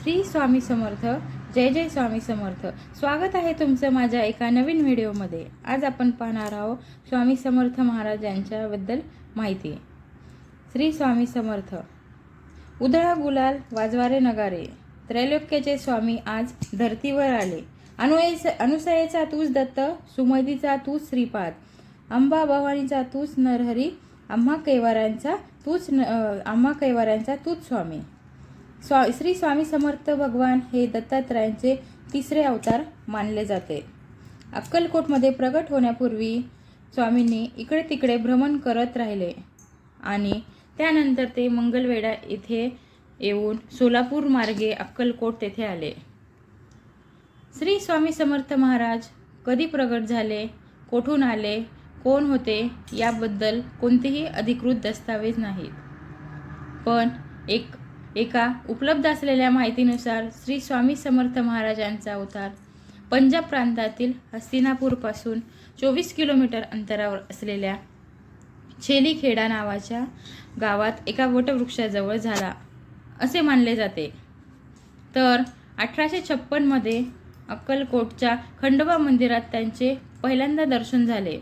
श्री स्वामी समर्थ जय जय स्वामी समर्थ. स्वागत आहे तुमचं माझ्या एका नवीन व्हिडिओमध्ये. आज आपण पाहणार आहोत स्वामी समर्थ महाराज यांच्याबद्दल माहिती. श्री स्वामी समर्थ. उधळा गुलाल वाजवारे नगारे. त्रैलोक्याचे स्वामी आज धर्तीवर आले. अनुयस अनुसयेचा तूच दत्त सुमतीचा तूच श्रीपाद. अंबा भवानीचा तूच नरहरी आम्हा कैवारांचा तूच न आम्हा कैवारांचा तूच स्वामी. स्वा श्री स्वामी समर्थ भगवान हे दत्तात्रयांचे तिसरे अवतार मानले जाते. अक्कलकोटमध्ये प्रगट होण्यापूर्वी स्वामींनी इकडे तिकडे भ्रमण करत राहिले आणि त्यानंतर ते मंगलवेढा येथे येऊन सोलापूर मार्गे अक्कलकोट तेथे आले. श्री स्वामी समर्थ महाराज कधी प्रगट झाले? कोठून आले? कोण होते? याबद्दल कोणतेही अधिकृत दस्तावेज नाहीत. पण एक एका उपलब्ध असलेल्या माहितीनुसार श्री स्वामी समर्थ महाराजांचा अवतार पंजाब प्रांतातील हस्तिनापूरपासून चोवीस किलोमीटर अंतरावर असलेल्या छेलीखेडा नावाच्या गावात एका वटवृक्षाजवळ झाला असे मानले जाते. तर अठराशे छप्पनमध्ये अक्कलकोटच्या खंडोबा मंदिरात त्यांचे पहिल्यांदा दर्शन झाले.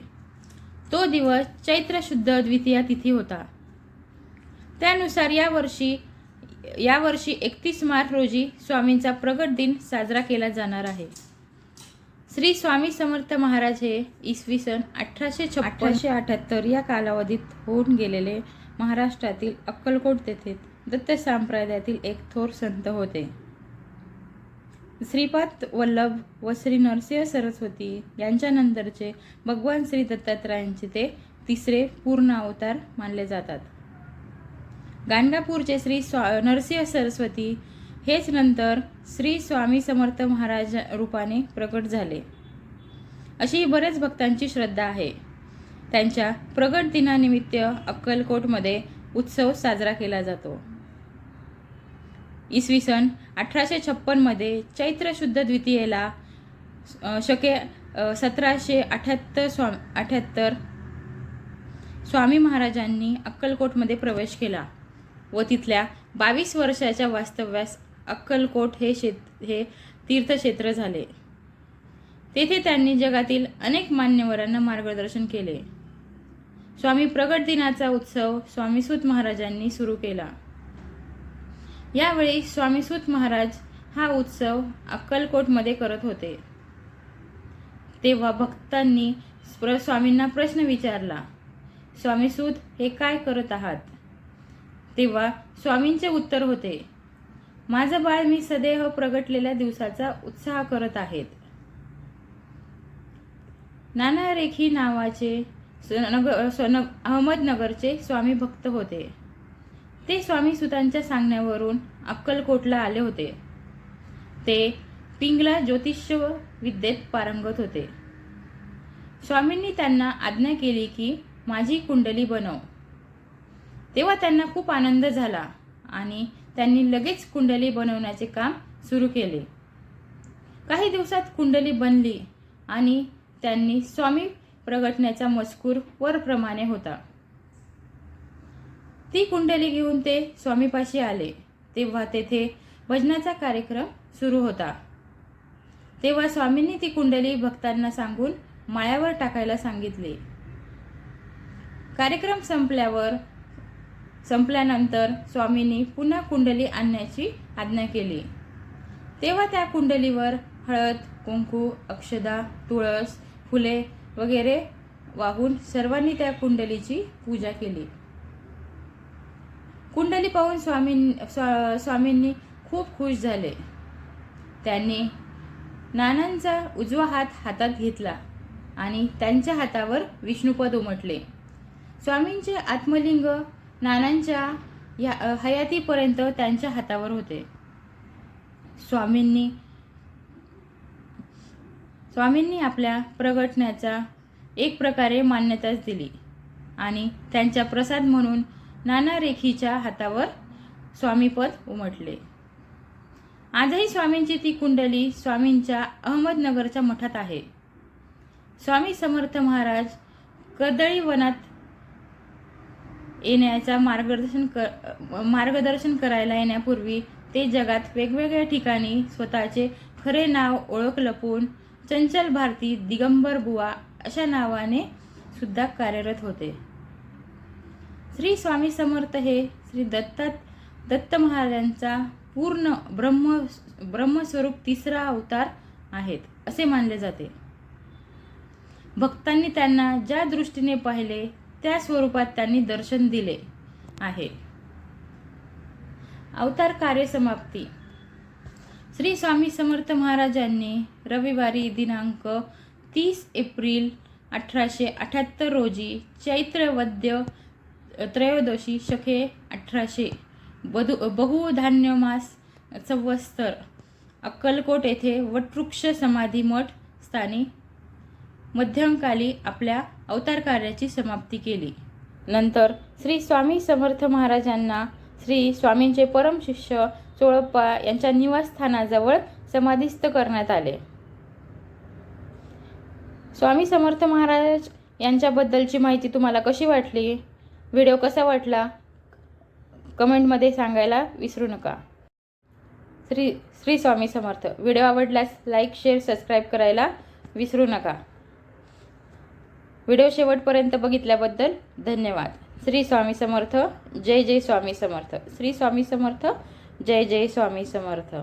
तो दिवस चैत्र शुद्ध द्वितीया तिथी होता. त्यानुसार यावर्षी यावर्षी एकतीस मार्च रोजी स्वामींचा प्रगट दिन साजरा केला जाणार आहे. श्री स्वामी समर्थ महाराज हे इसवी सन अठराशे अठराशे अठ्याहत्तर या कालावधीत होऊन गेलेले महाराष्ट्रातील अक्कलकोट तेथे दत्त संप्रदायातील एक थोर संत होते. श्रीपाद वल्लभ व श्री नरसिंह सरस्वती यांच्यानंतरचे भगवान श्री दत्तात्रयांचे ते तिसरे पूर्ण अवतार मानले जातात. गाणगापूरचे श्री स्वा नरसिंह सरस्वती हेच नंतर श्री स्वामी समर्थ महाराज रूपाने प्रकट झाले. अशी बरेच भक्तांची श्रद्धा आहे. त्यांच्या प्रगट दिनानिमित्त अक्कलकोटमध्ये उत्सव साजरा केला जातो. इसवी सन अठराशे छप्पनमध्ये चैत्र शुद्ध द्वितीयेला शके सतराशे अठ्याहत्तर स्वा अठ्याहत्तर स्वामी महाराजांनी अक्कलकोटमध्ये प्रवेश केला. व तिथल्या बावीस वर्षाच्या वास्तव्यास अक्कलकोट हे शेत हे तीर्थक्षेत्र झाले. तेथे त्यांनी जगातील अनेक मान्यवरांना मार्गदर्शन केले. स्वामी प्रगट दिनाचा उत्सव स्वामीसूत महाराजांनी सुरू केला. यावेळी स्वामीसूत महाराज हा उत्सव अक्कलकोटमध्ये करत होते. तेव्हा भक्तांनी प्र स्वामींना प्रश्न विचारला स्वामीसूत हे काय करत आहात? तेव्हा स्वामींचे उत्तर होते माझं बाळ मी सदैव प्रगटलेल्या दिवसाचा उत्साह करत आहेत. नाना रेखी नावाचे स- स- न- अहमदनगरचे स्वामी भक्त होते. ते स्वामी सुतांच्या सांगण्यावरून अक्कलकोटला आले होते. ते पिंगला ज्योतिष्य विद्येत पारंगत होते. स्वामींनी त्यांना आज्ञा केली की माझी कुंडली बनव. तेव्हा त्यांना खूप आनंद झाला आणि त्यांनी लगेच कुंडली बनवण्याचे काम सुरू केले. काही दिवसात कुंडली बनली आणि त्यांनी स्वामी प्रगटण्याचा मजकूर वरप्रमाणे होता. ती कुंडली घेऊन ते स्वामीपाशी आले. तेव्हा तेथे भजनाचा कार्यक्रम सुरू होता. तेव्हा स्वामींनी ती कुंडली भक्तांना सांगून माळ्यावर टाकायला सांगितले. कार्यक्रम संपल्यावर संपल्यानंतर स्वामींनी पुन्हा कुंडली आणण्याची आज्ञा केली. तेव्हा त्या कुंडलीवर हळद कुंकू अक्षदा तुळस फुले वगैरे वाहून सर्वांनी त्या कुंडलीची पूजा केली. कुंडली पाहून स्वामी स्वा स्वामींनी खूप खुश झाले. त्यांनी नानांचा उजवा हात हातात घेतला आणि त्यांच्या हातावर विष्णुपद उमटले. स्वामींचे आत्मलिंग नानांच्या या हयातीपर्यंत त्यांच्या हातावर होते. स्वामींनी स्वामींनी आपल्या प्रगटण्याचा एक प्रकारे मान्यताच दिली आणि त्यांचा प्रसाद म्हणून नाना रेखीच्या हातावर स्वामीपद उमटले. आजही स्वामींची ती कुंडली स्वामींच्या अहमदनगरच्या मठात आहे. स्वामी समर्थ महाराज कर्दळी वनात येण्याचा मार्गदर्शन कर मार्गदर्शन करायला येण्यापूर्वी ते जगात वेगवेगळ्या ठिकाणी स्वतःचे खरे नाव ओळख लपवून चंचल भारती दिगंबर बुवा अशा नावाने सुद्धा कार्यरत होते. श्री स्वामी समर्थ हे श्री दत्त दत्त महाराजांचा पूर्ण ब्रह्म ब्रह्मस्वरूप तिसरा अवतार आहेत असे मानले जाते. भक्तांनी त्यांना ज्या दृष्टीने पाहिले त्या स्वरूपात त्यांनी दर्शन दिले आहे. अवतार कार्यसमाप्ती श्री स्वामी समर्थ महाराजांनी रविवारी दिनांक तीस एप्रिल अठराशे अठ्याहत्तर रोजी चैत्र वद्य त्रयोदशी शके अठराशे बधू बहुधान्यमास संवत्सर अक्कलकोट येथे वटवृक्ष समाधी मठ स्थानी मध्यमकाली आपल्या अवतार कार्याची समाप्ती केली. नंतर श्री स्वामी समर्थ महाराजांना श्री स्वामींचे परम शिष्य चोळप्पा यांच्या निवासस्थानाजवळ समाधीस्थ करण्यात आले. स्वामी समर्थ महाराज यांच्याबद्दलची माहिती तुम्हाला कशी वाटली? व्हिडिओ कसा वाटला? कमेंटमध्ये सांगायला विसरू नका. श्री श्री स्वामी समर्थ. व्हिडिओ आवडल्यास लाईक शेअर सबस्क्राईब करायला विसरू नका. व्हिडिओ शेवटपर्यंत बघितल्याबद्दल धन्यवाद. श्री स्वामी समर्थ जय जय स्वामी समर्थ. श्री स्वामी समर्थ जय जय स्वामी समर्थ.